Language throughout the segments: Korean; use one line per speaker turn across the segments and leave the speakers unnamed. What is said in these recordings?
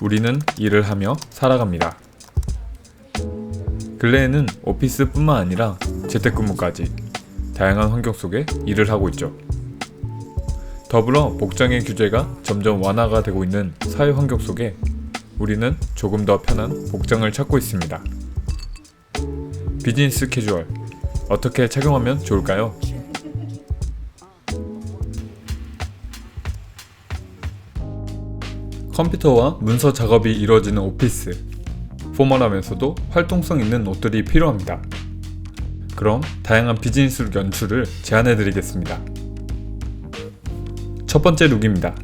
우리는 일을 하며 살아갑니다. 근래에는 오피스뿐만 아니라 재택근무까지 다양한 환경 속에 일을 하고 있죠. 더불어 복장의 규제가 점점 완화가 되고 있는 사회 환경 속에 우리는 조금 더 편한 복장을 찾고 있습니다. 비즈니스 캐주얼 어떻게 착용하면 좋을까요? 컴퓨터와 문서 작업이 이루어지는 오피스 포멀하면서도 활동성 있는 옷들이 필요합니다. 그럼 다양한 비즈니스 연출을 제안해 드리겠습니다. 첫 번째 룩입니다.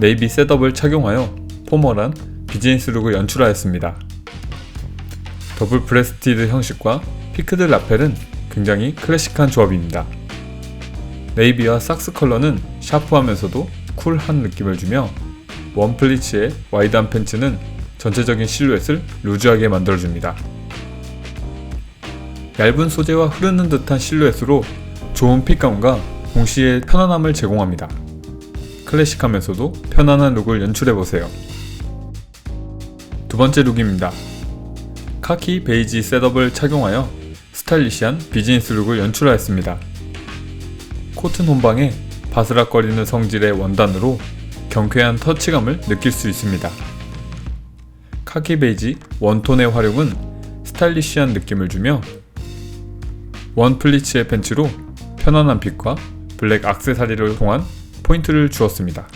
네이비 셋업을 착용하여 포멀한 비즈니스 룩을 연출하였습니다. 더블 브레스티드 형식과 피크드 라펠은 굉장히 클래식한 조합입니다. 네이비와 삭스 컬러는 샤프하면서도 쿨한 느낌을 주며 원 플리츠의 와이드한 팬츠는 전체적인 실루엣을 루즈하게 만들어줍니다. 얇은 소재와 흐르는 듯한 실루엣으로 좋은 핏감과 동시에 편안함을 제공합니다. 클래식하면서도 편안한 룩을 연출해보세요. 두 번째 룩입니다. 카키 베이지 셋업을 착용하여 스타일리시한 비즈니스 룩을 연출하였습니다. 코튼 혼방에 바스락거리는 성질의 원단으로 경쾌한 터치감을 느낄 수 있습니다. 카키 베이지 원톤의 활용은 스타일리시한 느낌을 주며 원 플리츠의 팬츠로 편안한 핏과 블랙 악세사리를 통한 포인트를 주었습니다.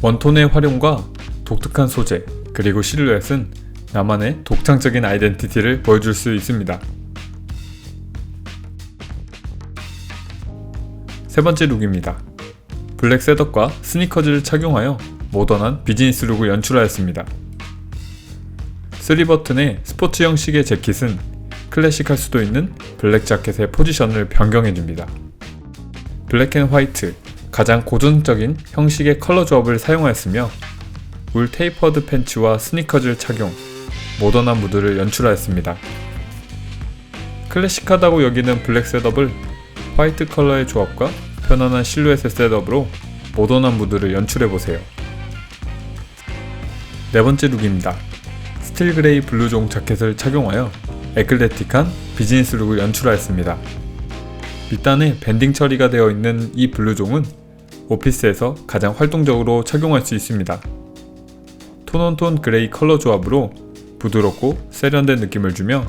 원톤의 활용과 독특한 소재 그리고 실루엣은 나만의 독창적인 아이덴티티를 보여줄 수 있습니다. 세 번째 룩입니다. 블랙 셋업과 스니커즈를 착용하여 모던한 비즈니스 룩을 연출하였습니다. 3버튼의 스포츠 형식의 재킷은 클래식할 수도 있는 블랙 자켓의 포지션을 변경해줍니다. 블랙 앤 화이트, 가장 고전적인 형식의 컬러 조합을 사용하였으며 울 테이퍼드 팬츠와 스니커즈를 착용, 모던한 무드를 연출하였습니다. 클래식하다고 여기는 블랙 셋업을 화이트 컬러의 조합과 편안한 실루엣의 셋업으로 모던한 무드를 연출해보세요. 네 번째 룩입니다. 스틸 그레이 블루종 자켓을 착용하여 에클레틱한 비즈니스 룩을 연출하였습니다. 밑단에 밴딩 처리가 되어 있는 이 블루종은 오피스에서 가장 활동적으로 착용할 수 있습니다. 톤온톤 그레이 컬러 조합으로 부드럽고 세련된 느낌을 주며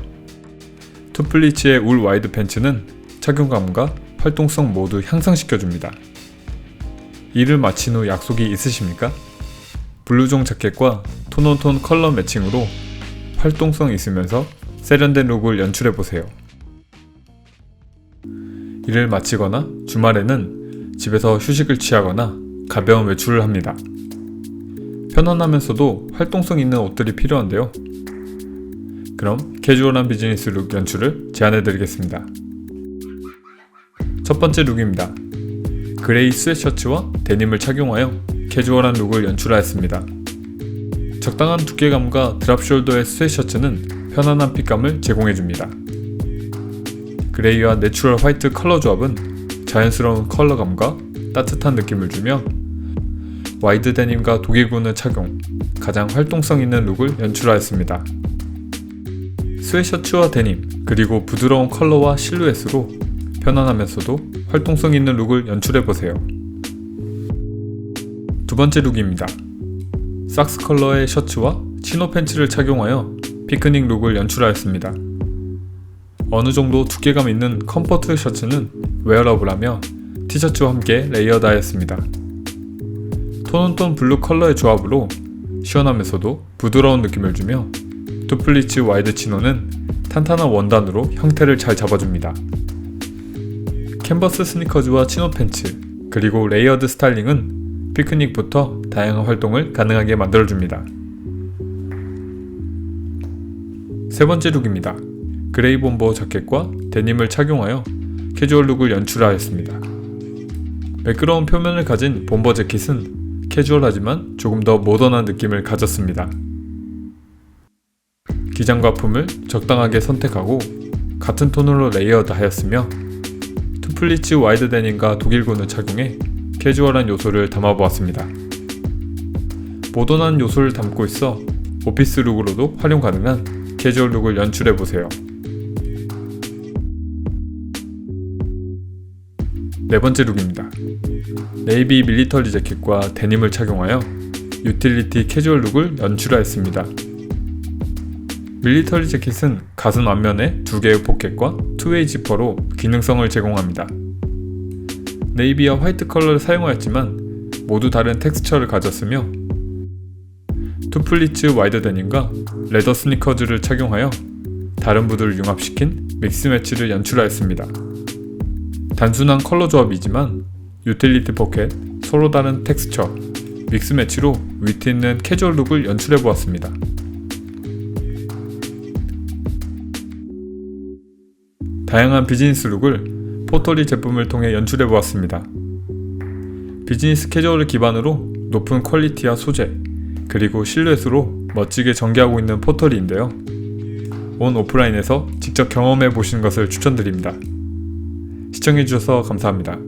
투플리츠의 울 와이드 팬츠는 착용감과 활동성 모두 향상시켜줍니다. 일을 마친 후 약속이 있으십니까? 블루종 자켓과 톤온톤 컬러 매칭으로 활동성 있으면서 세련된 룩을 연출해보세요. 일을 마치거나 주말에는 집에서 휴식을 취하거나 가벼운 외출을 합니다. 편안하면서도 활동성 있는 옷들이 필요한데요. 그럼 캐주얼한 비즈니스 룩 연출을 제안해드리겠습니다. 첫 번째 룩입니다. 그레이 스웨셔츠와 데님을 착용하여 캐주얼한 룩을 연출하였습니다. 적당한 두께감과 드랍숄더의 스웨셔츠는 편안한 핏감을 제공해줍니다. 그레이와 내추럴 화이트 컬러 조합은 자연스러운 컬러감과 따뜻한 느낌을 주며 와이드 데님과 독일군을 착용, 가장 활동성 있는 룩을 연출하였습니다. 스웨셔츠와 데님, 그리고 부드러운 컬러와 실루엣으로 편안하면서도 활동성 있는 룩을 연출해보세요. 두 번째 룩입니다. 삭스 컬러의 셔츠와 치노 팬츠를 착용하여 피크닉 룩을 연출하였습니다. 어느 정도 두께감 있는 컴포트 셔츠는 웨어러블하며 티셔츠와 함께 레이어드하였습니다. 톤온톤 블루 컬러의 조합으로 시원하면서도 부드러운 느낌을 주며 투플리츠 와이드 치노는 탄탄한 원단으로 형태를 잘 잡아줍니다. 캔버스 스니커즈와 치노 팬츠, 그리고 레이어드 스타일링은 피크닉부터 다양한 활동을 가능하게 만들어줍니다. 세 번째 룩입니다. 그레이 본버 자켓과 데님을 착용하여 캐주얼 룩을 연출하였습니다. 매끄러운 표면을 가진 본버 재킷은 캐주얼하지만 조금 더 모던한 느낌을 가졌습니다. 기장과 품을 적당하게 선택하고 같은 톤으로 레이어드 하였으며 투플리츠 와이드 데님과 독일군을 착용해 캐주얼한 요소를 담아보았습니다. 모던한 요소를 담고 있어 오피스 룩으로도 활용 가능한 캐주얼 룩을 연출해 보세요. 네 번째 룩입니다. 네이비 밀리터리 재킷과 데님을 착용하여 유틸리티 캐주얼 룩을 연출하였습니다. 밀리터리 재킷은 가슴 앞면에 두 개의 포켓과 투웨이 지퍼로 기능성을 제공합니다. 네이비와 화이트 컬러를 사용하였지만 모두 다른 텍스처를 가졌으며 투플리츠 와이드 데님과 레더 스니커즈를 착용하여 다른 부들을 융합시킨 믹스 매치를 연출하였습니다. 단순한 컬러 조합이지만 유틸리티 포켓, 서로 다른 텍스처, 믹스 매치로 위트 있는 캐주얼 룩을 연출해 보았습니다. 다양한 비즈니스 룩을 포터리 제품을 통해 연출해 보았습니다. 비즈니스 캐주얼을 기반으로 높은 퀄리티와 소재, 그리고 실루엣으로 멋지게 전개하고 있는 포터리인데요. 온 오프라인에서 직접 경험해 보시는 것을 추천드립니다. 시청해주셔서 감사합니다.